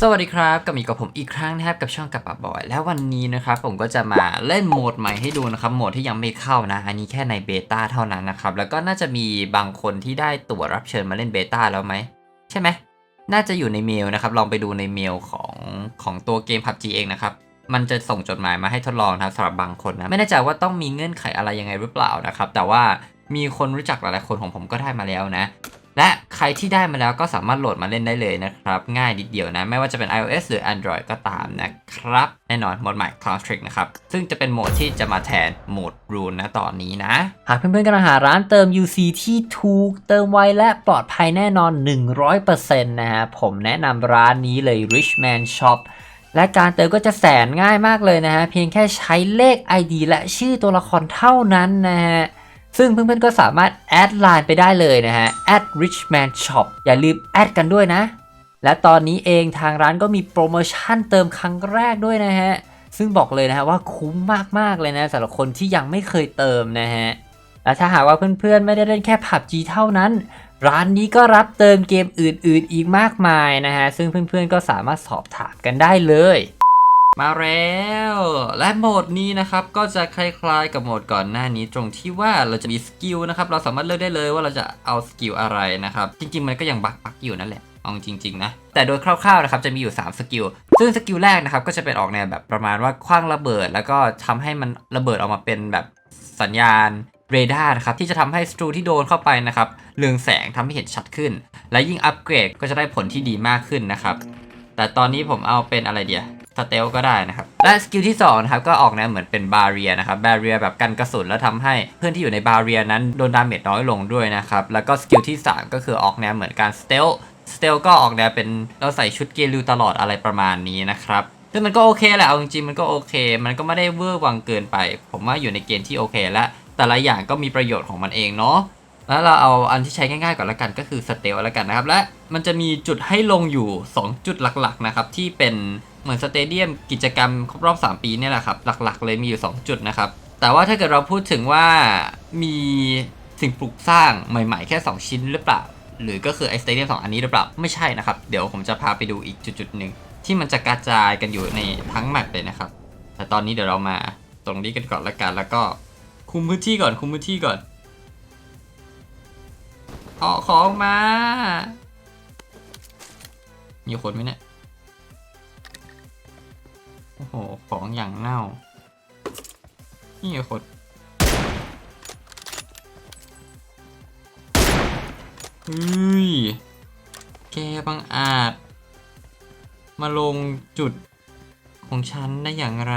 สวัสดีครับกับมีกับผมอีกครั้งนะครับกับช่องกับปะบอย แล้ววันนี้นะครับผมก็จะมาเล่นโหมดใหม่ให้ดูนะครับโหมดที่ยังไม่เข้านะ อันนี้แค่ในเบต้าเท่านั้นนะครับแล้วก็น่าจะมีบางคนที่ได้ตั๋วรับเชิญมาเล่นเบต้าแล้วไหมใช่ไหมน่าจะอยู่ในเมลนะครับลองไปดูในเมลของของตัวเกม PUBG เองนะครับมันจะส่งจดหมายมาให้ทดลองนะครับสำหรับบางคนนะไม่แน่ใจว่าต้องมีเงื่อนไขอะไรยังไงหรือเปล่านะครับแต่ว่ามีคนรู้จักหลายๆคนของผมก็ได้มาแล้วนะ และใครที่ได้มาแล้วก็สามารถโหลดมาเล่นได้เลยนะครับ ง่ายนิดเดียวนะ ไม่ว่าจะเป็น iOS หรือ Android ก็ตามนะครับ แน่นอนโหมดใหม่ Cloud Trick นะครับ ซึ่งจะเป็นโหมดที่จะมาแทนโหมด Rune นะตอนนี้นะ หากเพื่อนๆกำลังหาร้านเติม UC ที่ถูก เติมไวและปลอดภัยแน่นอน 100%นะฮะผมแนะนำร้านนี้เลย Richman Shop และการเติมก็จะแสนง่ายมากเลยนะฮะเพียงแค่ใช้เลข ID และชื่อตัวละครเท่านั้นนะฮะ ซึ่งเพื่อนๆก็สามารถแอดไลน์ไปได้เลยนะฮะ @richman shop อย่าลืมแอดกันด้วยนะ และตอนนี้เองทางร้านก็มีโปรโมชั่นเติมครั้งแรกด้วยนะฮะ ซึ่งบอกเลยนะฮะว่าคุ้มมากๆเลยนะสำหรับคนที่ยังไม่เคยเติมนะฮะ และถ้าหากว่าเพื่อนๆไม่ได้เล่นแค่ PUBG เท่านั้น ร้านนี้ก็รับเติมเกมอื่นๆ อีกมากมายนะฮะ ซึ่งเพื่อนๆก็สามารถสอบถามกันได้เลย มาแล้ว และโหมดนี้นะครับก็จะคล้ายๆกับโหมดก่อนหน้านี้ตรงที่ว่าเราจะมีสกิลนะครับเราสามารถเลือกได้เลยว่าเราจะเอาสกิลอะไรนะครับจริงๆมันก็ยังบักปักอยู่นั่นแหละเอาจริงๆนะแต่โดยคร่าวๆนะครับจะมีอยู่ 3 สกิล ซึ่งสกิลแรกนะครับก็จะเป็นออกแนวแบบประมาณว่าคว้างระเบิด แล้วก็ทำให้มันระเบิดออกมาเป็นแบบสัญญาณเรดาร์นะครับที่จะทำให้สตรูที่โดนเข้าไปนะครับเรืองแสงทำให้เห็นชัดขึ้น และยิ่งอัปเกรดก็จะได้ผลที่ดีมากขึ้นนะครับแต่ตอนนี้ผมเอาเป็นอะไรเดีย สเตลก็ได้นะครับ และสกิลที่2นะครับก็ออกแนวเหมือนเป็นบาเรียนะครับบาเรียแบบกันกระสุนแล้วทำให้เพื่อนที่อยู่ในบาเรียนั้นโดนดาเมจน้อยลงด้วยนะครับ แล้วก็สกิลที่ 3 ก็คือออกแนวเหมือนการสเตลสเตลก็ออกแนวเป็นเราใส่ชุดเกลิวตลอดอะไรประมาณนี้นะครับซึ่งมันก็โอเคแหละเอาจริงๆมันก็โอเค มันก็ไม่ได้เวอร์วังเกินไป ผมว่าอยู่ในเกณฑ์ที่โอเคและแต่ละอย่างก็มีประโยชน์ของมันเองเนาะ แล้วเราเอาอันที่ใช้ง่ายๆก่อนละกันก็คือสเตลละกันนะครับ และมันจะมีจุดให้ลงอยู่ 2 จุดหลักๆนะครับที่เป็นเหมือนสเตเดียมกิจกรรมครบรอบ 3 ปีเนี่ยแหละครับ หลักๆ เลยมีอยู่ 2 จุดนะครับ แต่ว่าถ้าเกิดเราพูดถึงว่ามีสิ่งปลูกสร้างใหม่ๆ แค่ 2 ชิ้นหรือเปล่า หรือก็คือไอสเตเดียมสองอันนี้หรือเปล่า ไม่ใช่นะครับ เดี๋ยวผมจะพาไปดูอีกจุดๆหนึ่งที่มันจะกระจายกันอยู่ในทั้งแมปเลยนะครับ แต่ตอนนี้เดี๋ยวเรามาตรงนี้กันก่อนละกัน แล้วก็คุมพื้นที่ก่อนคุมพื้นที่ก่อน เอาของมา มีคนไหมเนี่ย โอ้โห ของอย่างเน่า นี่คนเฮ้ย แกบังอาจ มาลงจุดของฉันได้อย่างไร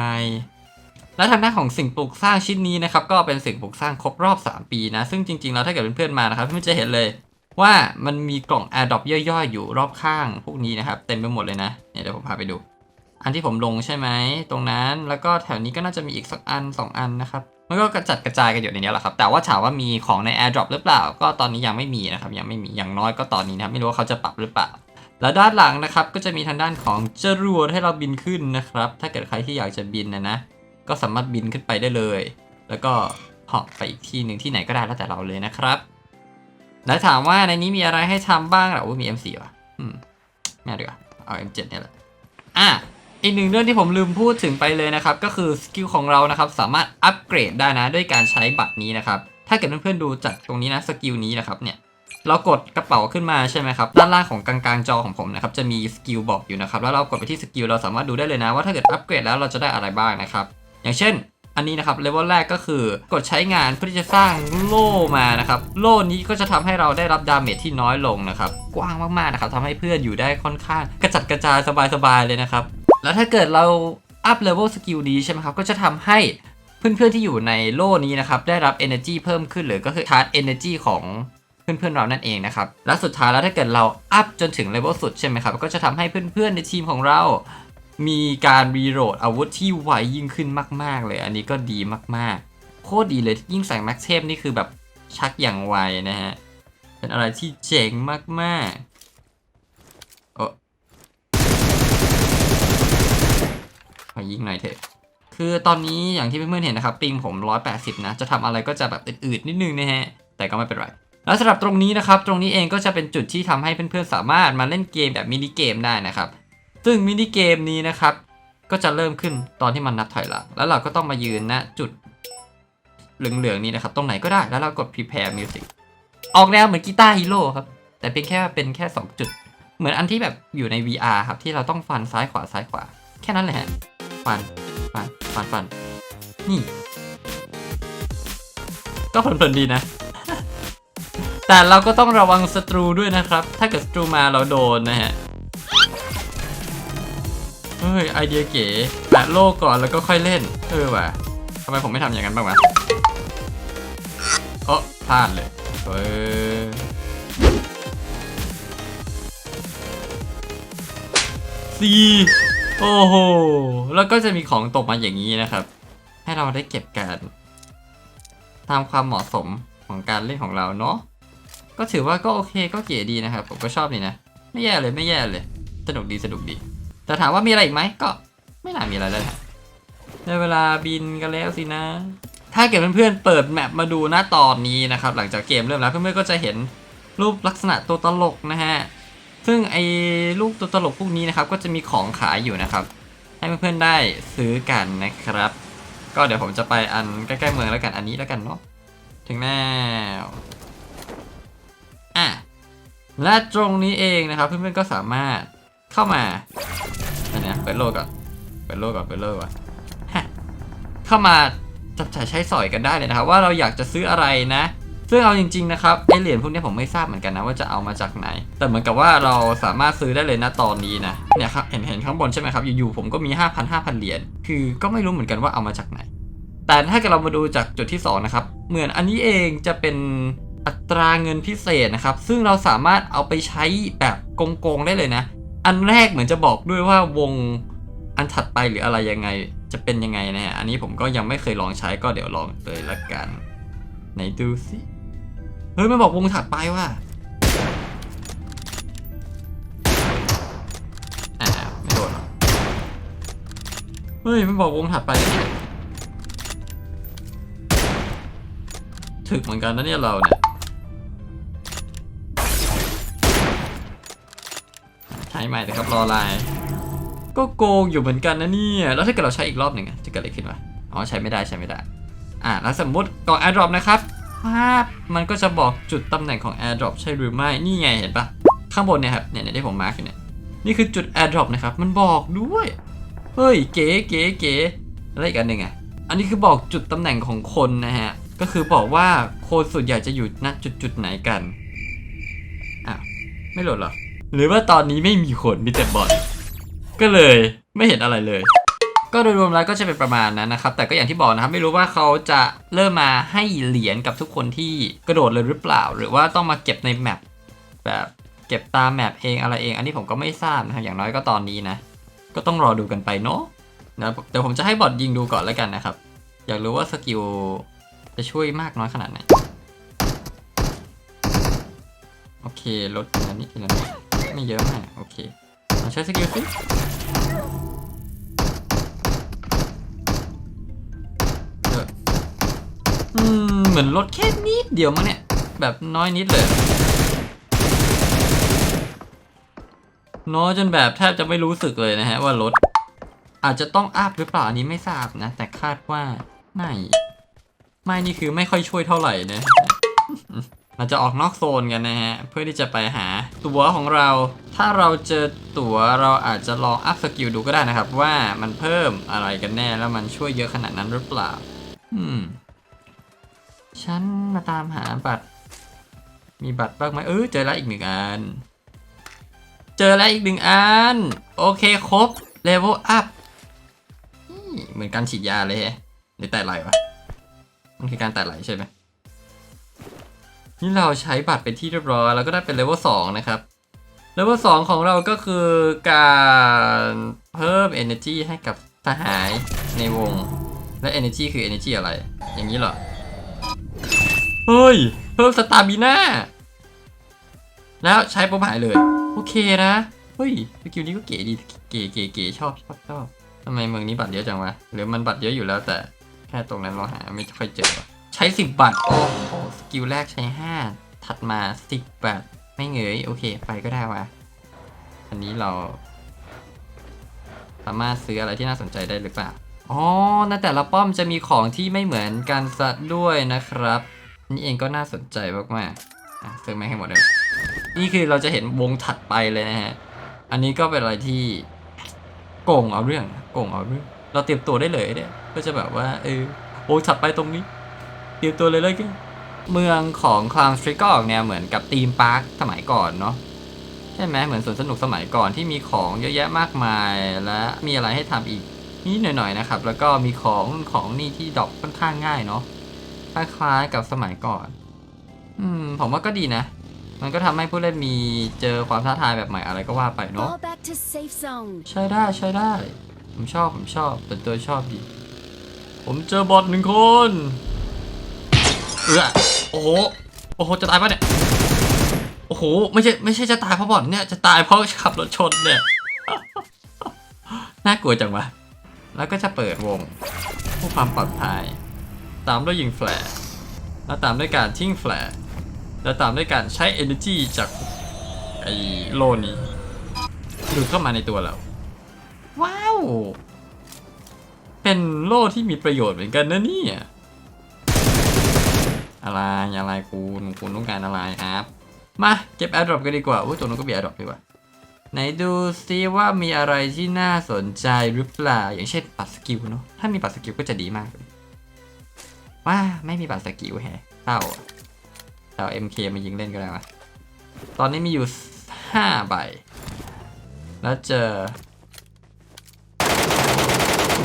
และทางด้านของสิ่งปลูกสร้างชิ้นนี้นะครับก็เป็นสิ่งปลูกสร้างครบรอบ 3 ปีนะ ซึ่งจริงๆแล้วถ้าเกิดเพื่อนๆมานะครับเพื่อนจะเห็นเลยว่ามันมีกล่อง AirDrop ย่อยๆ อยู่รอบข้างพวกนี้นะครับ เต็มไปหมดเลยนะเนี่ยเดี๋ยวผมพาไปดู อันที่ผมลงใช่ไหมตรงนั้นแล้วก็แถวนี้ก็น่าจะมีอีกสักอัน 2 อันนะครับมันก็กระจัดกระจายกันอยู่ในนี้แหละครับ แต่ว่าถามว่ามีของใน AirDrop หรือเปล่า ก็ตอนนี้ยังไม่มีนะครับยังไม่มีอย่างน้อยก็ตอนนี้นะครับไม่รู้ว่าเขาจะปรับหรือเปล่าแล้วด้านหลังนะครับก็จะมีทางด้านของจรวดให้เราบินขึ้นนะครับ ถ้าเกิดใครที่อยากจะบินนะนะ ก็สามารถบินขึ้นไปได้เลย แล้วก็เหาะไปอีกที่หนึ่งที่ไหนก็ได้แล้วแต่เราเลยนะครับแล้วถามว่าในนี้มีอะไรให้ทำบ้างหรออุ้ยมี M4 ว่ะอืมไม่เอาดีกว่าเอา M7 เนี่ยแหละอะอีกหนึ่งเรื่องที่ผมลืมพูดถึงไปเลยนะครับ ก็คือสกิลของเรานะครับ สามารถอัปเกรดได้นะด้วยการใช้บัตรนี้นะครับ ถ้าเกิดเพื่อนๆดูจากตรงนี้นะสกิลนี้นะครับเนี่ยเรากดกระเป๋าขึ้นมาใช่ไหมครับด้านล่างของกลางๆจอของผมนะครับจะมีสกิลบอกอยู่นะครับแล้วเรากดไปที่สกิลเราสามารถดูได้เลยนะว่าถ้าเกิดอัปเกรดแล้วเราจะได้อะไรบ้างนะครับ อย่างเช่น อันนี้นะครับเลเวลแรกก็คือกดใช้งานเพื่อที่จะสร้างโล่มานะครับ โล่นี้ก็จะทำให้เราได้รับดาเมจที่น้อยลงนะครับ กว้างมากๆนะครับทำให้เพื่อนอยู่ได้ค่อนข้าง กระจัดกระจายสบายๆเลยนะครับ แล้วถ้าเกิดเราอัพเลเวลสกิลนี้ใช่ไหมครับก็จะทำให้เพื่อนๆที่อยู่ในโล่นี้นะครับได้รับ energy เพิ่มขึ้นหรือก็คือชาร์จ energy ของเพื่อนๆเรานั่นเองนะครับ และสุดท้ายแล้วถ้าเกิดเราอัพจนถึงเลเวลสุดใช่ไหมครับ ก็จะทำให้เพื่อนๆในทีมของเรา มีการรีโหลดอาวุธที่ไวยิ่งขึ้นมาก ๆ เลย อันนี้ก็ดีมากๆ โคตรดีเลยยิ่งใส่แม็กเทพนี่คือแบบชักอย่างไวนะฮะ เป็นอะไรที่เจ๋งมากๆโอ้ขอยิงหน่อยเถอะ คือตอนนี้อย่างที่เพื่อนๆเห็นนะครับ ปิงผม 180 นะ จะทำอะไรก็จะแบบอืดๆนิดนึงนะฮะ แต่ก็ไม่เป็นไรแล้วสำหรับตรงนี้นะครับ ตรงนี้เองก็จะเป็นจุดที่ทำให้เพื่อนๆสามารถมาเล่นเกมแบบมินิเกมได้นะครับ ซึ่งมินิเกมนี้นะครับ ก็จะเริ่มขึ้นตอนที่มันนับถอยหลัง แล้วเราก็ต้องมายืนณจุดเหลืองๆนี้นะครับ ตรงไหนก็ได้แล้วเรากด prepare music ออกแนวเหมือนกีตาร์ฮีโร่ครับ แต่เป็นแค่เป็นแค่ 2 จุด เหมือนอันที่แบบอยู่ใน VR ครับ ที่เราต้องฟันซ้ายขวาซ้ายขวา แค่นั้นแหละฮะฟันฟันฟันฟันนี่ ก็เพลินๆดีนะ แต่เราก็ต้องระวังศัตรูด้วยนะครับ ถ้าเกิดศัตรูมาเราโดนนะฮะ เฮ้ยไอเดียเก๋แปะโลกก่อนแล้วก็ค่อยเล่น เออว่ะทำไมผมไม่ทำอย่างนั้นบ้างวะโอ้พลาดเลยเออซีโอ้โห แล้วก็จะมีของตกมาอย่างนี้นะครับ ให้เราได้เก็บกันตามความเหมาะสมของการเล่นของเราเนาะ ก็ถือว่าก็โอเคก็เก๋ดีนะครับ ผมก็ชอบนี่นะ ไม่แย่เลยไม่แย่เลย สนุกดีสนุกดี แต่ถามว่ามีอะไรอีกไหมก็ไม่น่ามีอะไรแล้วแหละได้เวลาบินกันแล้วสินะ ถ้าเกิดเพื่อนๆเปิดแมปมาดูหน้าตอนนี้นะครับ หลังจากเกมเริ่มแล้วเพื่อนๆก็จะเห็นรูปลักษณะตัวตลกนะฮะซึ่งไอ้ลูกตัวตลกพวกนี้นะครับ ก็จะมีของขายอยู่นะครับ ให้เพื่อนๆได้ซื้อกันนะครับ ก็เดี๋ยวผมจะไปอันใกล้ๆเมืองแล้วกันอันนี้แล้วกันเนาะถึงแล้วอะและตรงนี้เองนะครับ เพื่อนๆก็สามารถเข้ามา โลกก่อนเปิดโลกก่อนเปิดโลกก่อนเข้ามาจับจ่ายใช้สอยกันได้เลยนะครับ ว่าเราอยากจะซื้ออะไรนะ ซึ่งเอาจริงๆนะครับไอเหรียญพวกนี้ผมไม่ทราบเหมือนกันนะว่าจะเอามาจากไหน แต่เหมือนกับว่าเราสามารถซื้อได้เลยนะตอนนี้นะเนี่ยครับเห็นเห็นข้างบนใช่ไหมครับอยู่ๆผมก็มี 5,000 5,000 เหรียญคือก็ไม่รู้เหมือนกันว่าเอามาจากไหน แต่ถ้าเกิดเรามาดูจากจุดที่ 2 นะครับ เหมือนอันนี้เองจะเป็นอัตราเงินพิเศษนะครับ ซึ่งเราสามารถเอาไปใช้แบบโกงๆได้เลยนะ อันแรกเหมือนจะบอกด้วยว่าวง อันถัดไปหรืออะไรยังไงจะเป็นยังไงนะฮะ อันนี้ผมก็ยังไม่เคยลองใช้ก็เดี๋ยวลองเลยละกัน ไหนดูสิเฮ้ยมันบอกวงถัดไปว่าอ่าไม่โดนหรอเฮ้ยมันบอกวงถัดไปถึกเหมือนกันนะเนี่ยเราเนี่ยใช้ใหม่นะครับรอไลน์ ก็โกงอยู่เหมือนกันนะเนี่ย แล้วถ้าเกิดเราใช้อีกรอบหนึ่งจะเกิดอะไรขึ้นวะ อ๋อใช้ไม่ได้ใช้ไม่ได้ อะแล้วสมมติกล่อง AirDrop นะครับภาพมันก็จะบอกจุดตำแหน่งของ AirDrop ใช่หรือไม่ นี่ไงเห็นปะข้างบนเนี่ยครับ เนี่ยที่ผมมาร์กอยู่เนี่ย นี่คือจุด AirDrop นะครับ มันบอกด้วย เฮ้ยเก๋เก๋เก๋อะไรอีกอันหนึ่งอะ อันนี้คือบอกจุดตำแหน่งของคนนะฮะ ก็คือบอกว่าคนส่วนใหญ่จะอยู่ณจุดจุดไหนกัน อ้าวไม่โหลดหรอ หรือว่าตอนนี้ไม่มีคนมีแต่บอท ก็เลยไม่เห็นอะไรเลย ก็โดยรวมแล้วก็จะเป็นประมาณนั้นนะครับ แต่ก็อย่างที่บอกนะครับ ไม่รู้ว่าเขาจะเริ่มมาให้เหรียญกับทุกคนที่กระโดดเลยหรือเปล่า หรือว่าต้องมาเก็บในแมปแบบเก็บตามแมปเองอะไรเอง อันนี้ผมก็ไม่ทราบนะครับ อย่างน้อยก็ตอนนี้นะ ก็ต้องรอดูกันไปเนาะนะเดี๋ยวผมจะให้บอทยิงดูก่อนแล้วกันนะครับ อยากรู้ว่าสกิลจะช่วยมากน้อยขนาดไหน โอเคลดทีละนิดทีละนิดไม่เยอะมาก โอเค ใช้สกิลสิเอออืมเหมือนลดแค่นิดเดียวมั้งเนี่ย แบบน้อยนิดเลยน้อยจนแบบแทบจะไม่รู้สึกเลยนะฮะว่าลด อาจจะต้องอัพหรือเปล่าอันนี้ไม่ทราบนะ แต่คาดว่าไม่ ไม่นี่คือไม่ค่อยช่วยเท่าไหร่นะ เราจะออกนอกโซนกันนะฮะ เพื่อที่จะไปหาตั๋วของเรา ถ้าเราเจอตั๋วเราอาจจะลองอัพสกิลดูก็ได้นะครับ ว่ามันเพิ่มอะไรกันแน่แล้วมันช่วยเยอะขนาดนั้นหรือเปล่า อืม ฉันมาตามหาบัตร มีบัตรบ้างไหมเออเจอแล้วอีกหนึ่งอัน เจอแล้วอีกหนึ่งอัน โอเคครบเลเวลอัพเหมือนการฉีดยาเลยฮะหรือแต่ไหลวะ มันคือการแต่ไหลใช่ไหม นี่เราใช้บัตรเป็นที่เรียบร้อยแล้วก็ได้เป็นเลเวล2นะครับเลเวล2ของเราก็คือการเพิ่ม energy ให้กับสหายในวง และ energy คือ energy อะไร อย่างนี้เหรอ เฮ้ย เพิ่มสตามิน่าแล้วใช้ปุ๊บหายเลย โอเคนะ เฮ้ยสกิลนี้ก็เก๋ดี เก๋เก๋เก๋ชอบชอบชอบทำไมเมืองนี้บัตรเยอะจังวะ หรือมันบัตรเยอะอยู่แล้วแต่แค่ตรงนั้นเราหาไม่ค่อยเจอ ใช้สิบบัตรโอ้ กิลแรกใช้ห้าถัดมาสิบบัตรไม่เงยโอเค ไปก็ได้วะอันนี้เรา สามารถซื้ออะไรที่น่าสนใจได้หรือเปล่าอ๋อในแต่ละป้อมจะมีของที่ไม่เหมือนกันซะด้วยนะครับ นี่เองก็น่าสนใจมากๆอะซื้อไม่ให้หมดเลยนี่คือเราจะเห็นวงถัดไปเลยนะฮะ อันนี้ก็เป็นอะไรที่โกงเอาเรื่องโกงเอาเรื่อง เราเตรียมตัวได้เลยเนี่ยก็จะแบบว่าเออวงถัดไปตรงนี้ เตรียมตัวเลยเลยกัน เมืองของคลาวสตรีก็ออกแนวเหมือนกับธีมพาร์คสมัยก่อนเนาะใช่ไหมเหมือนสวนสนุกสมัยก่อนที่มีของเยอะแยะมากมาย และมีอะไรให้ทำอีกนิดหน่อยๆนะครับ แล้วก็มีของของนี่ที่ดรอกค่อนข้างง่ายเนาะคล้ายๆกับสมัยก่อน อืม ผมว่าก็ดีนะ มันก็ทำให้ผู้เล่นมีเจอความท้าทายแบบใหม่อะไรก็ว่าไปเนาะ Fall back to safe zone. ใช้ได้ใช้ได้ ผมชอบผมชอบเป็นตัวชอบดี ผมเจอบอทหนึ่งคน เออโอ้โห โอ้โห จะตายปะเนี่ย โอ้โห ไม่ใช่ ไม่ใช่จะตายเพราะบอทเนี่ย จะตายเพราะขับรถชนเนี่ย น่ากลัวจังวะ แล้วก็จะเปิดวงเพื่อความปลอดภัย ตามด้วยยิงแฟลแล้วตามด้วยการทิ้งแฟลแล้วตามด้วยการใช้ energy จากไอ้โลนี้ดูดเข้ามาในตัวเรา ว้าว เป็นโล่ที่มีประโยชน์เหมือนกันนะเนี่ย อะไรอะไรคุณคุณต้องการอะไรครับมาเก็บแอร์ดรอปกันดีกว่าอุ้ยตัวนู้นก็มีแอร์ดรอปดีกว่าไหนดูซิว่ามีอะไรที่น่าสนใจหรือเปล่า อย่างเช่นปัดสกิลเนาะถ้ามีปัดสกิลก็จะดีมากว้าไม่มีปัดสกิลแฮะเศร้าอะเอา MK มายิงเล่นก็ได้วะตอนนี้มีอยู่5ใบ แล้วเจอ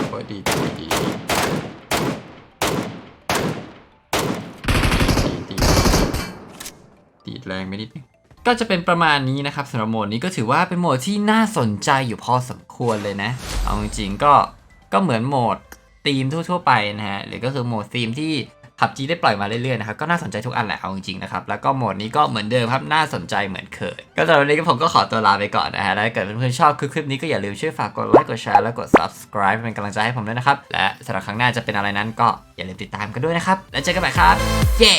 โอ้ยดีดีดีดีดี ดแรงไปนิดนึงก็จะเป็นประมาณนี้นะครับสำหรับโหมดนี้ก็ถือว่าเป็นโหมดที่น่าสนใจอยู่พอสมควรเลยนะ เอาจริงๆก็ก็เหมือนโหมดธีมทั่วๆไปนะฮะหรือก็คือโหมดธีมที่ผับจีได้ปล่อยมาเรื่อยๆนะครับก็น่าสนใจทุกอันแหละเอาจริงๆนะครับแล้วก็โหมดนี้ก็เหมือนเดิมครับน่าสนใจเหมือนเคย ก็สำหรับวันนี้ผมก็ขอตัวลาไปก่อนนะฮะถ้าเกิดเพื่อนๆชอบคลิปนี้ก็อย่าลืมช่วยฝากกดไลค์กดแชร์และกด subscribe เป็นกำลังใจให้ผมด้วยนะครับและสำหรับครั้งหน้าจะเป็นอะไรนั้นก็อย่าลืมติดตามกันด้วยนะครับแล้วเจอกันใหม่ครับเย้